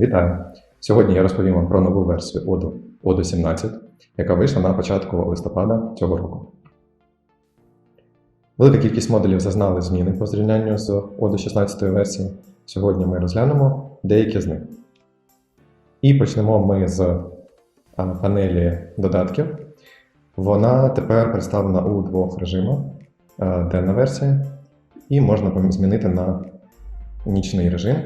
Вітаю! Сьогодні я розповім вам про нову версію Odo Odo 17, яка вийшла на початку листопада цього року. Велика кількість модулів зазнали зміни по зрівнянню з Odo 16 версії. Сьогодні ми розглянемо деякі з них. І почнемо ми з панелі додатків. Вона тепер представлена у двох режимах: денна версія, і можна змінити на нічний режим.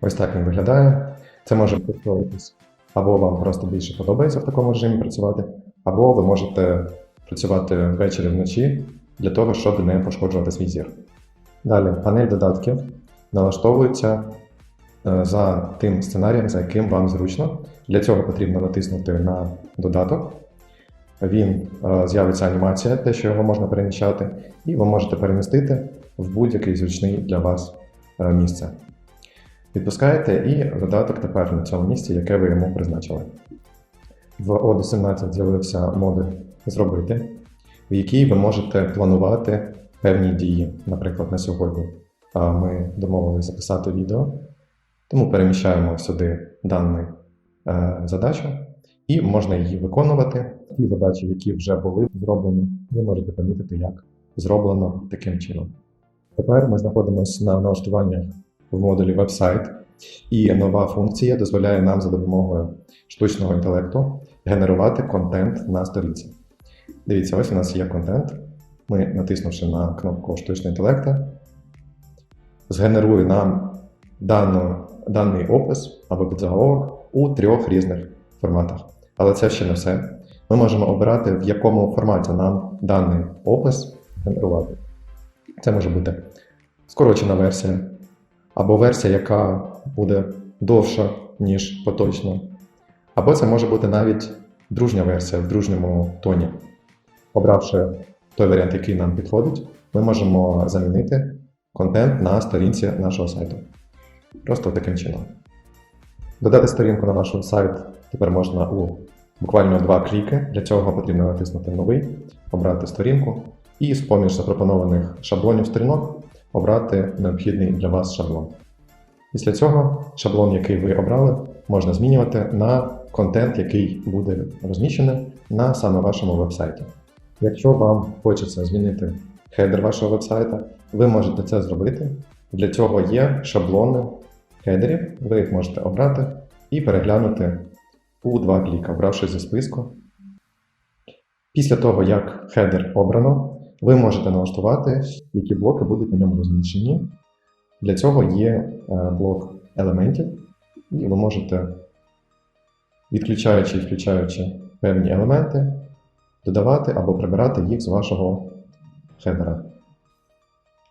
Ось так він виглядає. Це може використовуватись або вам просто більше подобається в такому режимі працювати, або ви можете працювати ввечері вночі для того, щоб не пошкоджувати свій зір. Далі, панель додатків налаштовується е, за тим сценарієм, за яким вам зручно. Для цього потрібно натиснути на додаток. Він е, з'явиться анімація, те, що його можна переміщати, і ви можете перемістити в будь-який зручний для вас е, місце. Відпускаєте і додаток тепер на цьому місці, яке ви йому призначили. В Odo 17 з'явився модуль Зробити, в якій ви можете планувати певні дії. Наприклад, на сьогодні ми домовилися записати відео, тому переміщаємо сюди дану е, задачу, і можна її виконувати. Ті задачі, які вже були зроблені, ви можете помітити, як зроблено таким чином. Тепер ми знаходимося на налаштуваннях в модулі веб-сайт, і нова функція дозволяє нам за допомогою штучного інтелекту генерувати контент на сторінці. Дивіться, ось у нас є контент. Ми, натиснувши на кнопку штучного інтелекту, згенерує нам дану, даний опис або підзаголовок у трьох різних форматах. Але це ще не все. Ми можемо обирати, в якому форматі нам даний опис генерувати. Це може бути скорочена версія, або версія, яка буде довша, ніж поточна. Або це може бути навіть дружня версія в дружньому тоні. Обравши той варіант, який нам підходить, ми можемо замінити контент на сторінці нашого сайту. Просто таким чином. Додати сторінку на наш сайт тепер можна у буквально два кліки. Для цього потрібно натиснути новий, обрати сторінку і з поміж запропонованих шаблонів сторінок обрати необхідний для вас шаблон. Після цього шаблон, який ви обрали, можна змінювати на контент, який буде розміщений на саме вашому вебсайті. Якщо вам хочеться змінити хедер вашого вебсайта, ви можете це зробити. Для цього є шаблони хедерів, ви їх можете обрати і переглянути у два кліка, обравши зі списку. Після того, як хедер обрано, ви можете налаштувати, які блоки будуть на ньому розміщені. Для цього є е, блок елементів, і ви можете, відключаючи і включаючи певні елементи, додавати або прибирати їх з вашого хедера.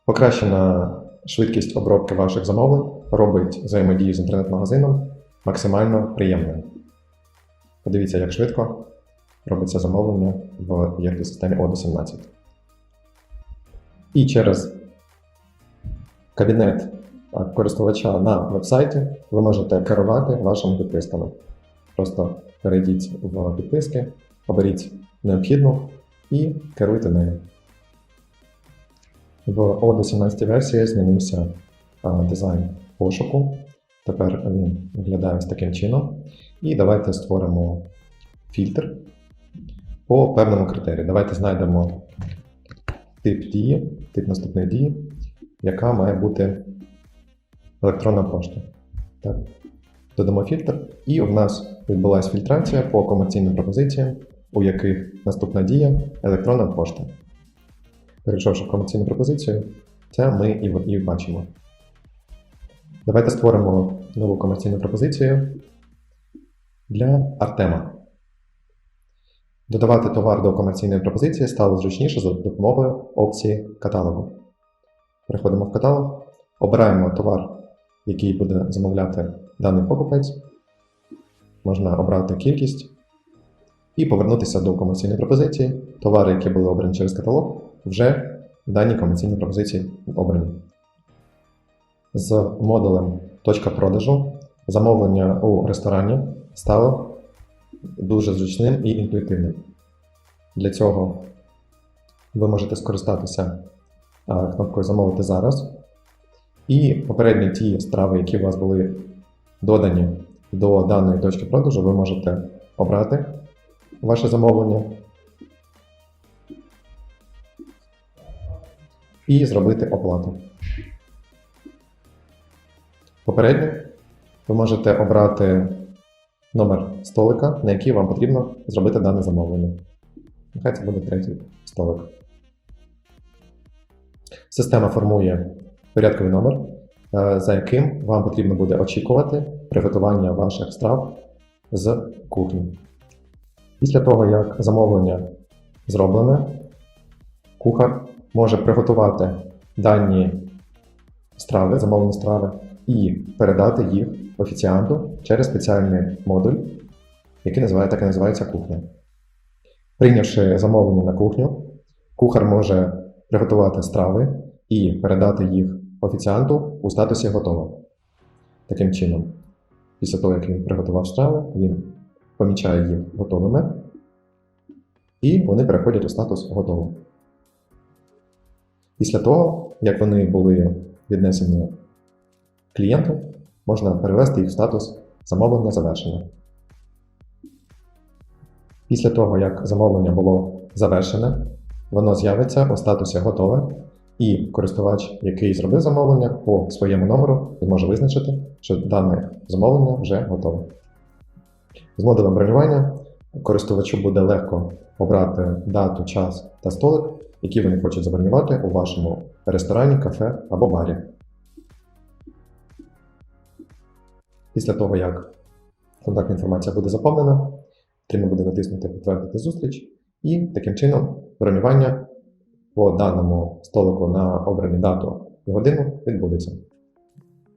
Покращена швидкість обробки ваших замовлень робить взаємодію з інтернет-магазином максимально приємною. Подивіться, як швидко робиться замовлення в ERP-системі Odo 17. І через кабінет користувача на вебсайті ви можете керувати вашими підписками. Просто перейдіть в підписки, оберіть необхідну і керуйте нею. В Odo 17 версії змінився дизайн пошуку. Тепер він виглядає ось таким чином. І давайте створимо фільтр по певному критерію. Давайте знайдемо тип дії, тип наступної дії, яка має бути електронна пошта. Так. Додамо фільтр, і у нас відбулася фільтрація по комерційним пропозиціям, у яких наступна дія електронна пошта. Перейшовши в комерційну пропозицію, це ми і, і бачимо. Давайте створимо нову комерційну пропозицію для Артема. Додавати товар до комерційної пропозиції стало зручніше за допомогою опції каталогу. Переходимо в каталог, обираємо товар, який буде замовляти даний покупець. Можна обрати кількість і повернутися до комерційної пропозиції. Товари, які були обрані через каталог, вже в даній комерційній пропозиції обрані. З модулем точка продажу замовлення у ресторані стало дуже зручним і інтуїтивним. Для цього ви можете скористатися кнопкою Замовити зараз І попередні ті страви, які у вас були додані до даної точки продажу, ви можете обрати ваше замовлення і зробити оплату. Попередньо ви можете обрати номер столика, на який вам потрібно зробити дане замовлення. Нехай це буде третій столик. Система формує порядковий номер, е, за яким вам потрібно буде очікувати приготування ваших страв з кухні. Після того, як замовлення зроблене, кухар може приготувати дані страви, замовлені страви, і передати їх офіціанту через спеціальний модуль, який називає, так і називається кухня. Прийнявши замовлення на кухню, кухар може приготувати страви і передати їх офіціанту у статусі готово. Таким чином, після того, як він приготував страви, він помічає їх готовими, і вони переходять у статус готово. Після того, як вони були віднесені клієнту, можна перевести їх в статус замовлення завершено. Після того, як замовлення було завершене, воно з'явиться у статусі готове, і користувач, який зробив замовлення по своєму номеру, зможе визначити, що дане замовлення вже готове. З модулем бронювання користувачу буде легко обрати дату, час та столик, які вони хочуть забронювати у вашому ресторані, кафе або барі. Після того, як контактна інформація буде заповнена, потрібно буде натиснути Підтвердити зустріч, і таким чином бронювання по даному столику на обрану дату і годину відбудеться.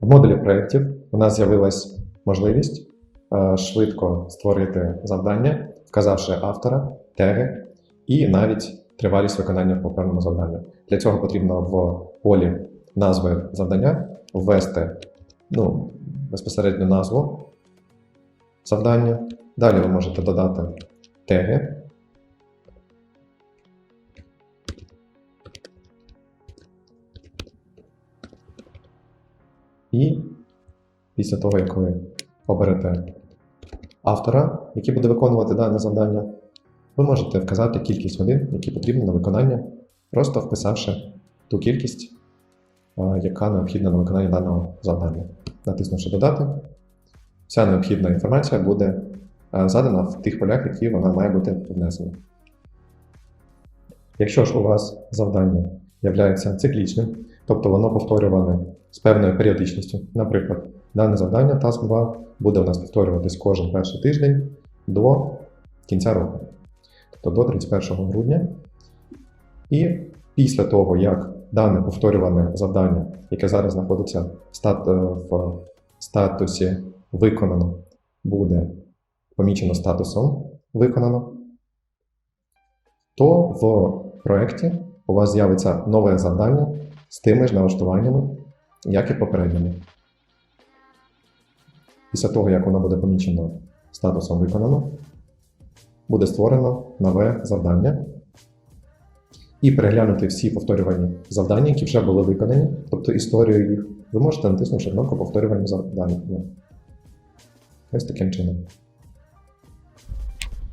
В модулі проєктів у нас з'явилась можливість е, швидко створити завдання, вказавши автора, теги і навіть тривалість виконання по певному завданню. Для цього потрібно в полі назви завдання ввести ну, безпосередньо назву завдання. Далі ви можете додати теги. І після того, як ви оберете автора, який буде виконувати дане завдання, ви можете вказати кількість годин, які потрібні на виконання, просто вписавши ту кількість, яка необхідна на виконання даного завдання. Натиснувши Додати, вся необхідна інформація буде задана в тих полях, які вона має бути внесена. Якщо ж у вас завдання є циклічним, тобто воно повторюване з певною періодичністю, наприклад, дане завдання Task 2 буде у нас повторюватись кожен перший тиждень до кінця року, тобто до 31 грудня. І після того, як дане повторюване завдання, яке зараз знаходиться е, в статусі виконано, буде помічено статусом виконано, то в проєкті у вас з'явиться нове завдання з тими ж налаштуваннями, як і попередньому. Після того, як воно буде помічено статусом виконано, буде створено нове завдання. І переглянути всі повторювані завдання, які вже були виконані, тобто історію їх, ви можете натиснувши кнопку повторювання завдання. Ось таким чином.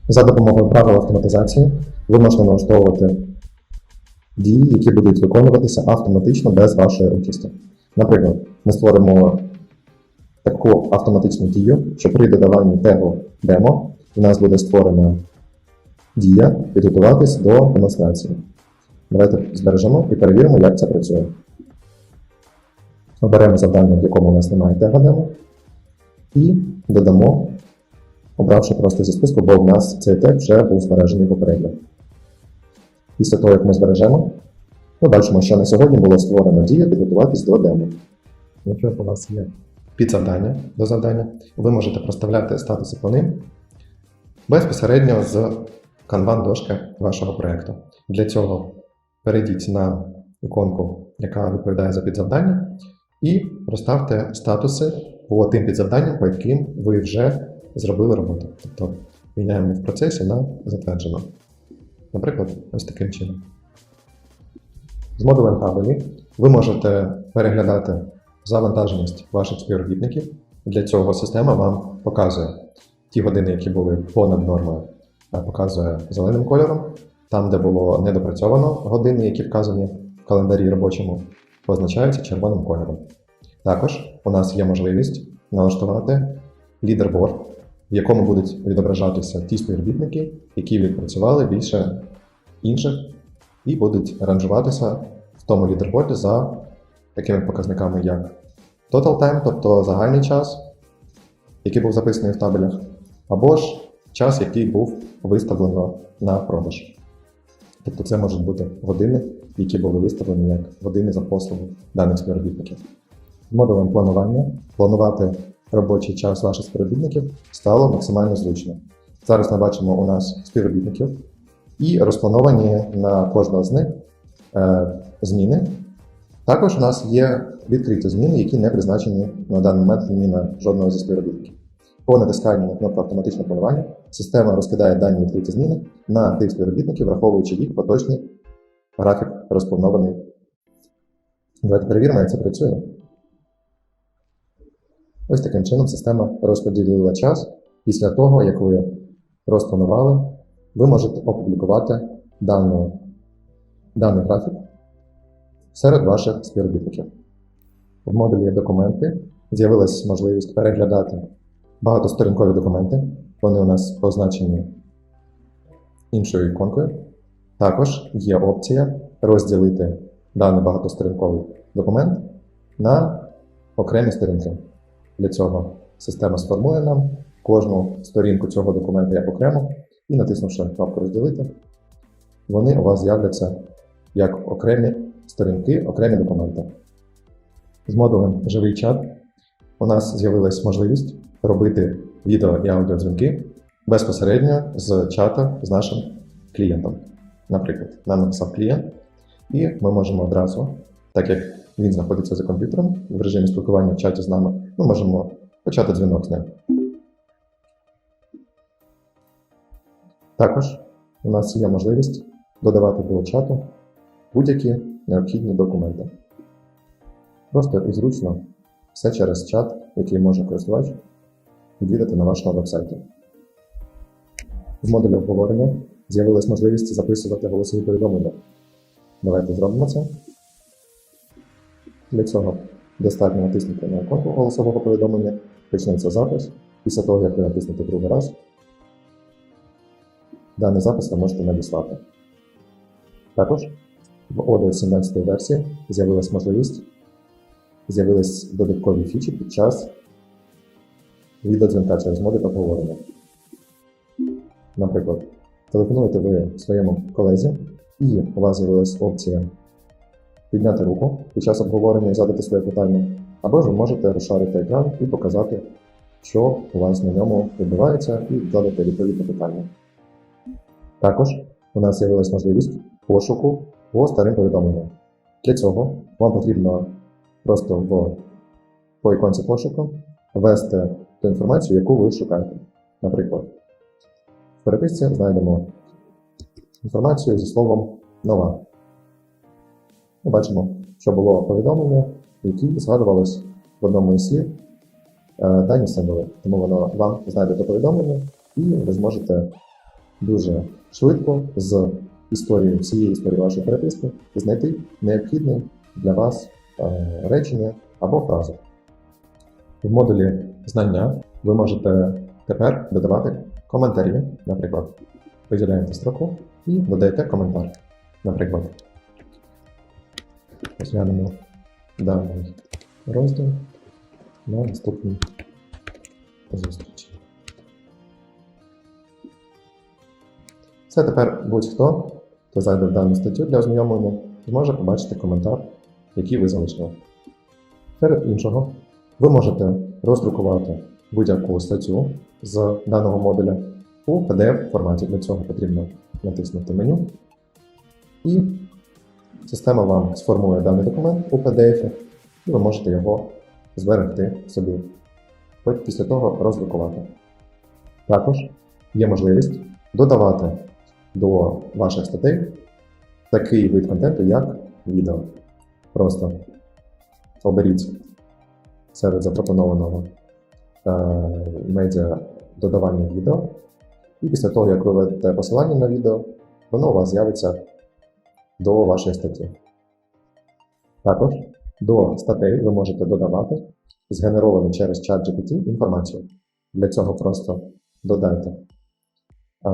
За допомогою правил автоматизації ви можете налаштовувати дії, які будуть виконуватися автоматично без вашої участі. Наприклад, ми створимо таку автоматичну дію, що при додаванні тегу демо у нас буде створена дія підготуватись до демонстрації. Давайте збережемо і перевіримо, як це працює. Оберемо завдання, в якому у нас немає тега демо, і додамо, обравши просто зі списку, бо в нас цей тег вже був збережений попередньо. Після того, як ми збережемо, ми бачимо, що на сьогодні було створено дія підготуватись до демо. Якщо у вас є підзавдання до завдання, ви можете проставляти статуси по ним безпосередньо з канван дошки вашого проєкту. Для цього перейдіть на іконку, яка відповідає за підзавдання, і розставте статуси по тим підзавданням, по яким ви вже зробили роботу. Тобто міняємо в процесі на затверджено. Наприклад, ось таким чином. З модулем табелі ви можете переглядати завантаженість ваших співробітників. Для цього система вам показує ті години, які були понад нормою, показує зеленим кольором. Там, де було недопрацьовано години, які вказані в календарі робочому, позначаються червоним кольором. Також у нас є можливість налаштувати лідерборд, в якому будуть відображатися ті співробітники, які відпрацювали більше інших, і будуть ранжуватися в тому лідерборді за такими показниками, як Total Time, тобто загальний час, який був записаний в табелях, або ж час, який був виставлено на продаж. Тобто це можуть бути години, які були виставлені як години за послугу даних співробітників. Модулем планування планувати робочий час ваших співробітників стало максимально зручно. Зараз ми бачимо у нас співробітників і розплановані на кожного з них е, зміни. Також у нас є відкриті зміни, які не призначені на даний момент на жодного зі співробітників. По натисканню на кнопку автоматичне планування система розкидає дані відкриті зміни на тих співробітників, враховуючи їх поточний графік розпланований. Давайте перевіримо, як це працює. Ось таким чином система розподілила час. Після того, як ви розпланували, ви можете опублікувати дану, даний графік серед ваших співробітників. В модулі документи з'явилась можливість переглядати багатосторінкові документи. Вони у нас позначені іншою іконкою. Також є опція розділити даний багатосторінковий документ на окремі сторінки. Для цього система сформує нам кожну сторінку цього документа як окремо, і натиснувши кнопку розділити, вони у вас з'являться як окремі сторінки, окремі документи. З модулем Живий чат у нас з'явилась можливість робити відео і аудіодзвінки безпосередньо з чата з нашим клієнтом. Наприклад, нам написав клієнт, і ми можемо одразу, так як він знаходиться за комп'ютером в режимі спілкування в чаті з нами, ми можемо почати дзвінок з ним. Також у нас є можливість додавати до чату будь-які необхідні документи. Просто і зручно все через чат, який може користувач відвідати на вашому вебсайті. В модулі обговорення з'явилась можливість записувати голосові повідомлення. Давайте зробимо це. Для цього достатньо натиснути на іконку голосового повідомлення, почнеться запис. Після того, як ви натиснете другий раз, даний запис ви можете надіслати. Також в ODO 17 версії з'явилась можливість, з'явились додаткові фічі під час відеодзвінка через модуль обговорення. Наприклад, телефонуєте ви своєму колезі, і у вас з'явилась опція підняти руку під час обговорення і задати своє питання, або ж ви можете розшарити екран і показати, що у вас на ньому відбувається, і задати відповідне питання. Також у нас з'явилась можливість пошуку по старим повідомленням. Для цього вам потрібно просто в, по іконці пошуку ввести ту інформацію, яку ви шукаєте. Наприклад, в переписці знайдемо інформацію зі словом нова. Ми бачимо, що було повідомлення, в якій згадувалось в одному із слів е, дані символи. Тому воно вам знайде то повідомлення, і ви зможете дуже швидко з історією всієї історії вашої переписки знайти необхідне для вас е, речення або фразу. В модулі знання ви можете тепер додавати коментарі, наприклад, виділяєте строку і додаєте коментар. Наприклад, розглянемо даний розділ на наступній зустрічі. Це тепер будь-хто, хто зайде в дану статтю для ознайомлення, зможе побачити коментар, який ви залишили. Серед іншого, ви можете роздрукувати будь-яку статтю з даного модуля у PDF форматі. Для цього потрібно натиснути меню, і система вам сформує даний документ у PDF, і ви можете його зберегти собі. Після того роздрукувати. Також є можливість додавати до ваших статей такий вид контенту, як відео. Просто оберіть серед запропонованого е, медіа додавання відео. І після того, як ви введете посилання на відео, воно у вас з'явиться до вашої статті. Також до статей ви можете додавати згенеровану через ChatGPT інформацію. Для цього просто додайте е,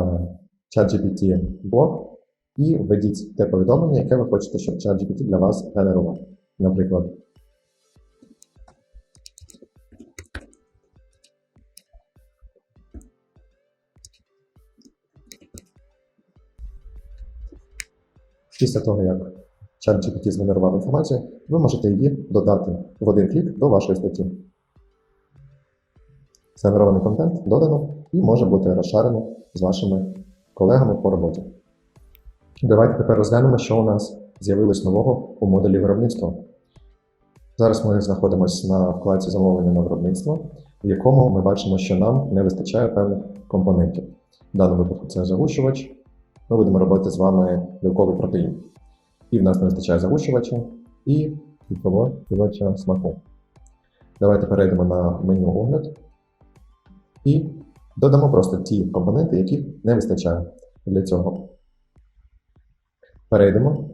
ChatGPT блок і введіть те повідомлення, яке ви хочете, щоб ChatGPT для вас генерував. Наприклад, після того, як ChatGPT згенерував інформацію, ви можете її додати в один клік до вашої статті. Згенерований контент додано і може бути розшарено з вашими колегами по роботі. Давайте тепер розглянемо, що у нас з'явилось нового у модулі виробництва. Зараз ми знаходимося на вкладці замовлення на виробництво, в якому ми бачимо, що нам не вистачає певних компонентів. В даному випадку це загущувач. Ми будемо робити з вами білковий протеїн. І в нас не вистачає загущувача і відповідача смаку. Давайте перейдемо на меню огляд і додамо просто ті компоненти, яких не вистачає для цього. Перейдемо.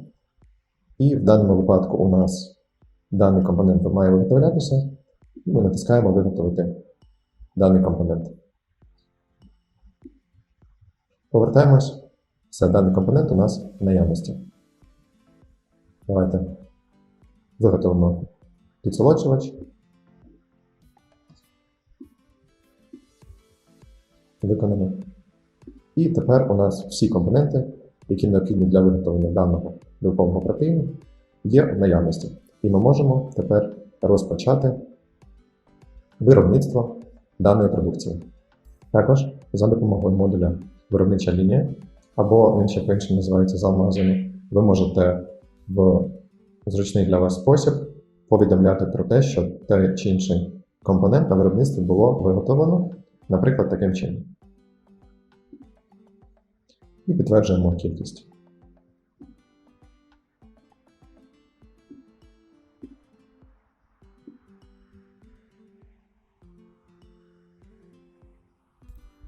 І в даному випадку у нас даний компонент має виготовлятися, і ми натискаємо Виготовити даний компонент. Повертаємось. Все, даний компонент у нас в наявності. Давайте виготовимо підсолоджувач. Виконано. І тепер у нас всі компоненти, які необхідні для виготовлення даного білкового протеїну, є в наявності. І ми можемо тепер розпочати виробництво даної продукції. Також за допомогою модуля виробнича лінія, або він ще по-іншому називається зал магазину, ви можете в зручний для вас спосіб повідомляти про те, що той чи інший компонент на виробництві було виготовлено, наприклад, таким чином. І підтверджуємо кількість.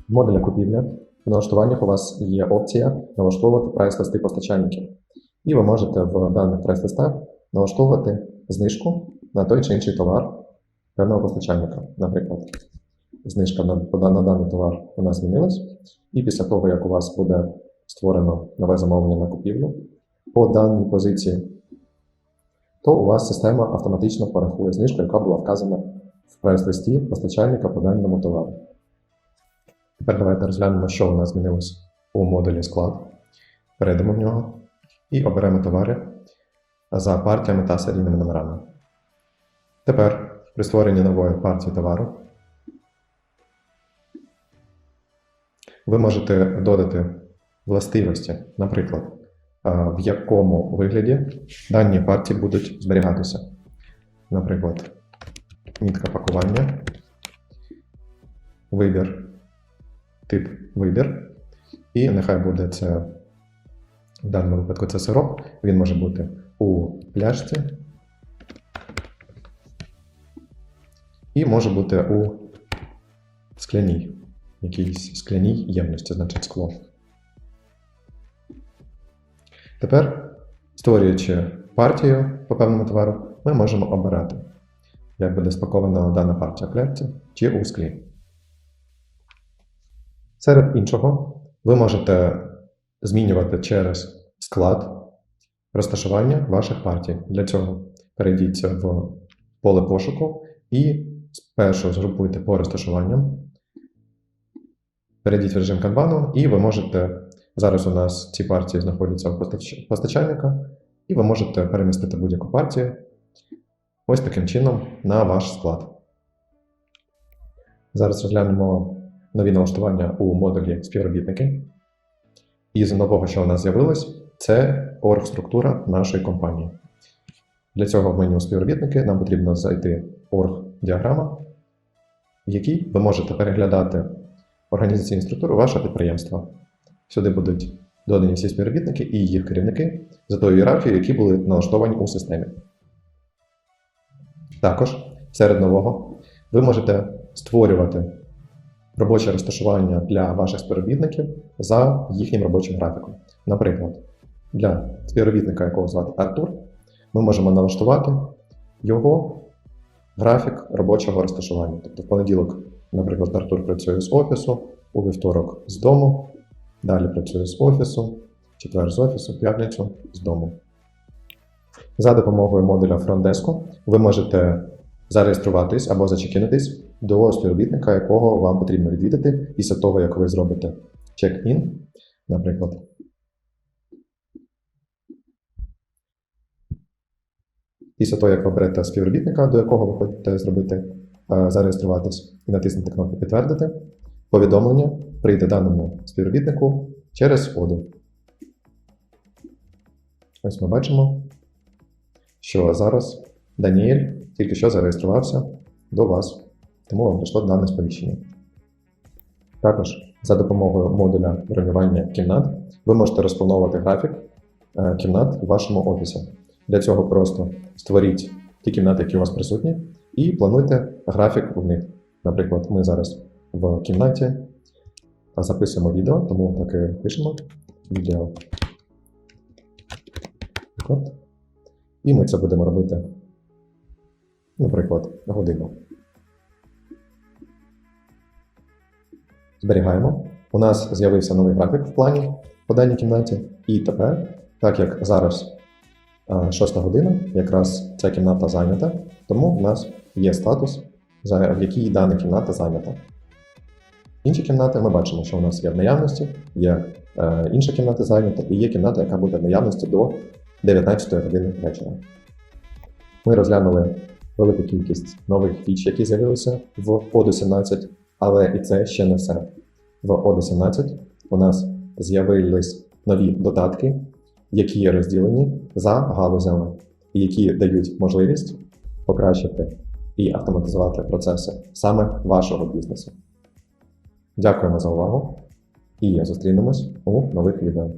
В купівля в налаштуваннях у вас є опція налаштовувати прайс-листи постачальників. І ви можете в даних прайс-листах налаштовувати знижку на той чи інший товар певного постачальника. Наприклад, знижка на, на даний товар у нас змінилась, і після того, як у вас буде створено нове замовлення на купівлю по даній позиції, то у вас система автоматично порахує знижку, яка була вказана в прайс-листі постачальника по даному товару. Тепер давайте розглянемо, що у нас змінилось у модулі склад. Перейдемо в нього і оберемо товари за партіями та серійними номерами. Тепер при створенні нової партії товару ви можете додати властивості, наприклад, в якому вигляді дані партії будуть зберігатися. Наприклад, мітка пакування, вибір, тип вибір, і нехай буде це, в даному випадку це сироп, він може бути у пляшці і може бути у скляній, якійсь скляній ємності, значить скло. Тепер, створюючи партію по певному товару, ми можемо обирати, як буде спакована дана партія клетці чи у склі. Серед іншого, ви можете змінювати через склад розташування ваших партій. Для цього перейдіть в поле пошуку і спершу згрупуйте по розташуванням. Перейдіть в режим канбану, і ви можете. Зараз у нас ці партії знаходяться у постачальника, і ви можете перемістити будь-яку партію ось таким чином на ваш склад. Зараз розглянемо нові налаштування у модулі співробітники. Із нового, що у нас з'явилось, це орг-структура нашої компанії. Для цього в меню співробітники нам потрібно зайти орг-діаграма, в якій ви можете переглядати організаційну структуру вашого підприємства. Сюди будуть додані всі співробітники і їх керівники за тою ієрархією, які були налаштовані у системі. Також серед нового. Ви можете створювати робоче розташування для ваших співробітників за їхнім робочим графіком. Наприклад, для співробітника, якого звати Артур, ми можемо налаштувати його графік робочого розташування. Тобто в понеділок, наприклад, Артур працює з офісу, у вівторок з дому, далі працює з офісу, четвер з офісу, п'ятницю з дому. За допомогою модуля FrontDesk ви можете зареєструватись або зачекінитись до співробітника, якого вам потрібно відвідати після того, як ви зробите чек-ін, наприклад. Після того, як ви оберете співробітника, до якого ви хочете зробити, е, зареєструватись і натиснути кнопку Підтвердити, повідомлення прийде даному співробітнику через входу. Ось ми бачимо, що зараз Даніель тільки що зареєструвався до вас, тому вам прийшло дане сповіщення. Також за допомогою модуля бронювання кімнат ви можете розплановувати графік е, кімнат в вашому офісі. Для цього просто створіть ті кімнати, які у вас присутні, і плануйте графік в них. Наприклад, ми зараз в кімнаті записуємо відео, тому так і пишемо відео. І ми це будемо робити, наприклад, годину. Зберігаємо. У нас з'явився новий графік в плані по даній кімнаті. І тепер, так як зараз е, 6 година, якраз ця кімната зайнята, тому в нас є статус, в якій дана кімната зайнята. Інші кімнати ми бачимо, що у нас є в наявності, є е, інша кімната зайнята, і є кімната, яка буде в наявності до 19 години вечора. Ми розглянули велику кількість нових фіч, які з'явилися в Odo 17, але і це ще не все. В Odo 17 у нас з'явились нові додатки, які є розділені за галузями, і які дають можливість покращити і автоматизувати процеси саме вашого бізнесу. Дякуємо за увагу і зустрінемось у нових відео.